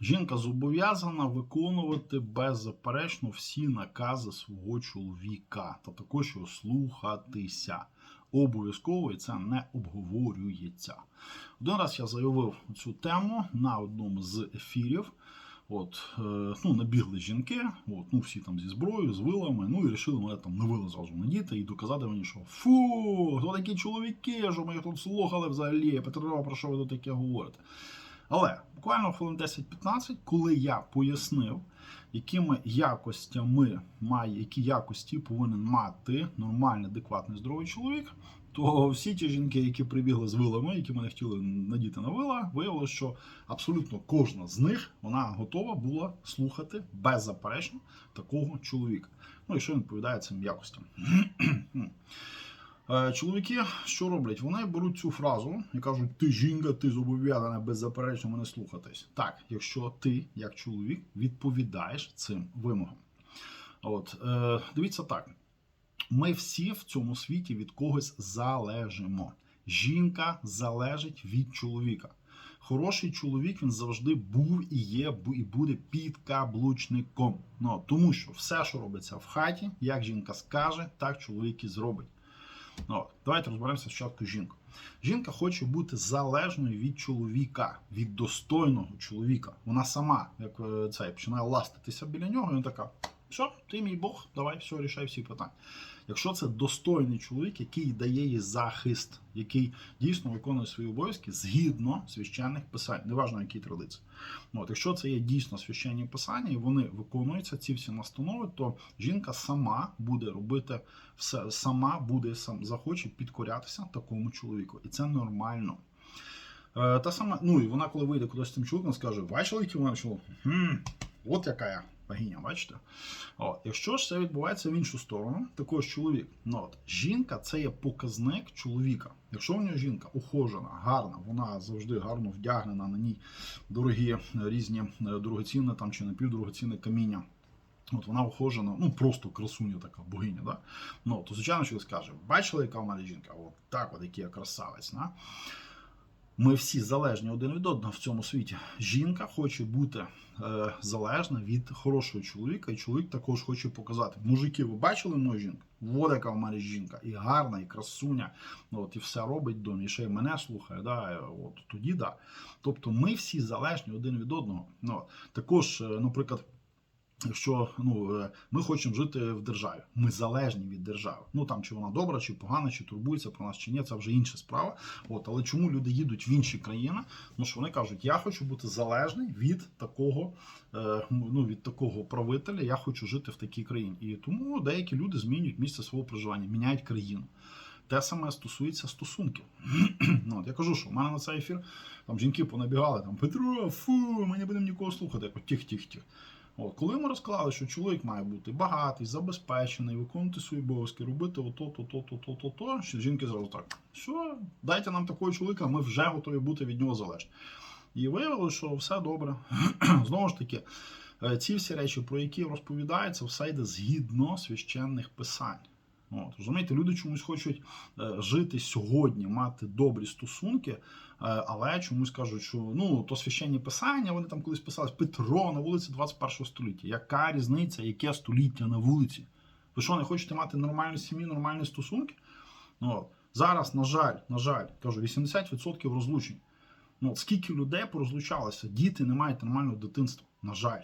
Жінка зобов'язана виконувати беззаперечно всі накази свого чоловіка та також його слухатися. Обов'язково і це не обговорюється. Один раз я заявив цю тему на одному з ефірів. От, е, ну, набігли жінки, от, ну, всі там зі зброєю, з вилами, ну і вирішили мене там на вили зразу надіти і доказати мені, що фу, хто такі чоловіки, що ми їх тут слухали взагалі, Петро, про що ви тут таке говорите? Але буквально хвилин 10-15, коли я пояснив, якими якостями має, які якості повинен мати нормальний, адекватний, здоровий чоловік, то всі ті жінки, які прибігли з вилами, які мене хотіли надіти на вила, виявилося, що абсолютно кожна з них вона готова була слухати беззаперечно такого чоловіка. Ну, якщо він відповідає цим якостям. Е, Чоловіки що роблять? Вони беруть цю фразу і кажуть: ти жінка, ти зобов'язана беззаперечно мене слухатись. Так, якщо ти, як чоловік, відповідаєш цим вимогам. От е, дивіться так: ми всі в цьому світі від когось залежимо. Жінка залежить від чоловіка. Хороший чоловік він завжди був і є, і буде підкаблучником. Ну, тому що все, що робиться в хаті, як жінка скаже, так чоловік і зробить. Ну, давайте розберемося спочатку жінку. Жінка хоче бути залежною від чоловіка, від достойного чоловіка. Вона сама, як е, цей, починає ластитися біля нього, і вона така: все, ти мій Бог, давай, все, рішай всі питання. Якщо це достойний чоловік, який дає їй захист, який дійсно виконує свої обов'язки згідно священних писань, неважно які традиції. Ну, От, якщо це є дійсно священні писання, і вони виконуються, ці всі настанови, то жінка сама буде робити все, сама буде сам захоче підкорятися такому чоловіку, і це нормально. Е, та сама, ну і вона, коли вийде кудись з цим чоловіком, скаже: бачили, який вона чоловік? От яка я богиня, бачите? От, якщо ж це відбувається в іншу сторону, також чоловік. Ну, от, жінка це є показник чоловіка. Якщо в нього жінка ухожена, гарна, вона завжди гарно вдягнена, на ній дорогі різні е, дорогоцінне там чи напівдорогоцінне каміння. От вона ухожена, ну просто красуня така богиня, да? Ну, то звичайно, що скаже, бачили, яка в мене жінка? От так, от який я красавець. Да? Ми всі залежні один від одного в цьому світі. Жінка хоче бути е, залежна від хорошого чоловіка, і чоловік також хоче показати. Мужики, ви бачили мою жінку? Вот яка в мене жінка, і гарна, і красуня. От, і все робить в домі, і ще й мене слухає. Да? е, От, тоді да. Тобто ми всі залежні один від одного. Ну, також, е, наприклад. Якщо ну, е, ми хочемо жити в державі, ми залежні від держави. Ну там чи вона добра, чи погана, чи турбується про нас, чи ні, це вже інша справа. От, але чому люди їдуть в інші країни? Ну що вони кажуть, я хочу бути залежний від такого, е, ну від такого правителя, я хочу жити в такій країні. І тому деякі люди змінюють місце свого проживання, міняють країну. Те саме стосується стосунків. ну, от я кажу, що в мене на цей ефір там жінки понабігали, там Петро, фу, ми не будемо нікого слухати. Тих-тих-тих. От, коли ми розклали, що чоловік має бути багатий, забезпечений, виконувати свої обов'язки, робити ото, то, то, то, то, то, то, що жінки зразу так, що дайте нам такого чоловіка, ми вже готові бути від нього залежні. І виявилося, що все добре. Знову ж таки, е, ці всі речі, про які розповідається, все йде згідно священних писань. От, розумієте, люди чомусь хочуть е, жити сьогодні, мати добрі стосунки, е, але чомусь кажуть, що ну то священні писання, вони там колись писали Петро на вулиці 21 століття. Яка різниця, яке століття на вулиці? Ви що, не хочете мати нормальну сім'ю, нормальні стосунки? Ну, от. Зараз, на жаль, на жаль, кажу, 80% розлучень. Ну, скільки людей порозлучалося, діти не мають нормального дитинства. На жаль.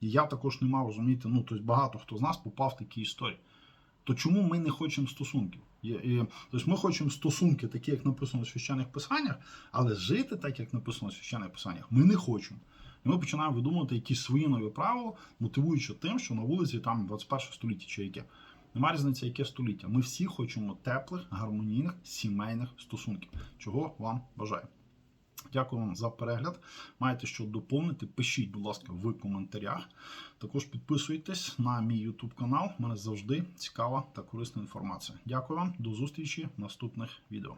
І я також не мав розуміти, ну, тобто багато хто з нас попав в такі історії то чому ми не хочемо стосунків? Тобто ми хочемо стосунки, такі, як написано в священних писаннях, але жити так, як написано в священних писаннях, ми не хочемо. І ми починаємо видумувати якісь свої нові правила, мотивуючи тим, що на вулиці там 21 століття чи яке. Нема різниці, яке століття. Ми всі хочемо теплих, гармонійних, сімейних стосунків. Чого вам бажаю. Дякую вам за перегляд. Маєте що доповнити, пишіть, будь ласка, в коментарях. Також підписуйтесь на мій YouTube канал. У мене завжди цікава та корисна інформація. Дякую вам, до зустрічі в наступних відео.